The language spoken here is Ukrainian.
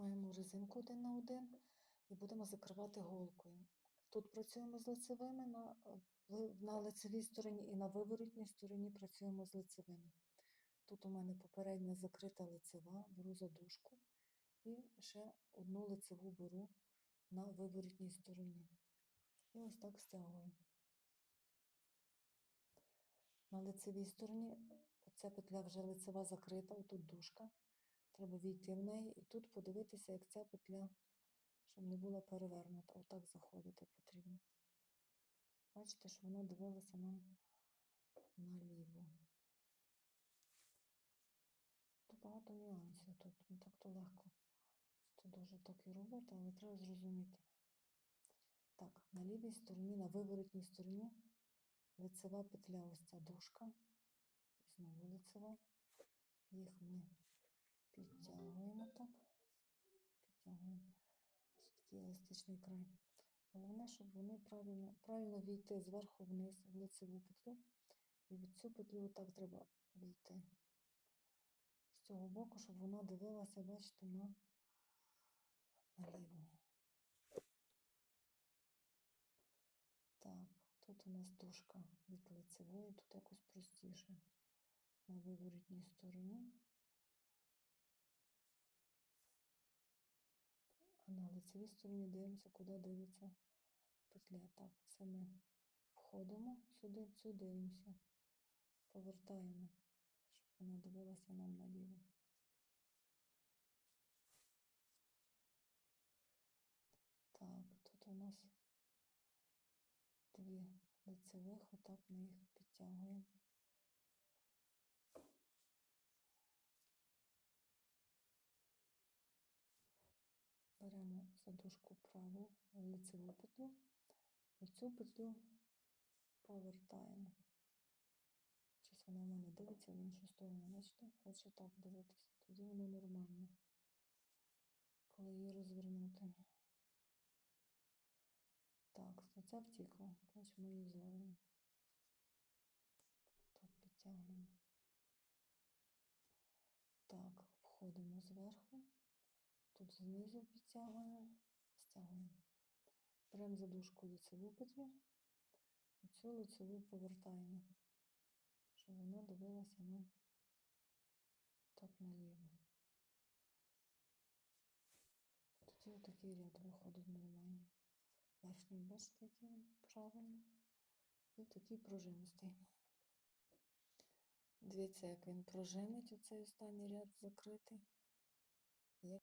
Маємо резинку один на один і будемо закривати голкою. Тут працюємо з лицевими на, е, на лицевій стороні і на виворотній стороні працюємо з лицевими. Тут у мене попередня закрита лицева, беру задушку і ще одну лицеву беру на виворотній стороні. І ось так стягую. На лицевій стороні оця петля вже лицева закрита, отут дужка. Треба війти в неї і тут подивитися, як ця петля, щоб не була перевернута. Отак заходити потрібно. Бачите, що вона дивилася нам наліво. Тут багато нюансів, тут не так то легко. Це дуже так і робити, але треба зрозуміти. Так, на лівій стороні, на виворотній стороні лицева петля, ось ця дужка. Знову лицева. Їх ми підтягуємо так. Підтягуємо. Ось такий еластичний край. Головне, щоб вони правильно, правильно війти зверху вниз в лицеву петлю. І в цю петлю так треба війти. З цього боку, щоб вона дивилася, бачите, на наліво. Так, тут у нас дужка від лицевої, тут якось простіше на виворотній стороні. На стороні дивимося, куди дивиться петля. Так, це ми входимо сюди, цю дивимося, повертаємо, щоб вона дивилася нам наліво. Так, тут у нас дві лицевих, отак ми їх підтягуємо. Беремо задушку праву лицеву петлю, оцю петлю повертаємо. Зараз вона в мене дивиться в іншу сторону, бачите, хоче так дивитися, тоді воно нормально, коли її розвернути. Так, оця втікла, значить ми її зловимо. Так, підтягнемо. Так, входимо зверху. Тут знизу підтягуємо, стягуємо. Беремо задушку лицеву петлю, і цю лицеву повертаємо, щоб вона дивилася нам так наліво. Тоді отакий ряд виходить нормально. Верхній, бачите, який правильний. І такий пружинистий. Дивіться, як він пружинить оцей останній ряд закритий.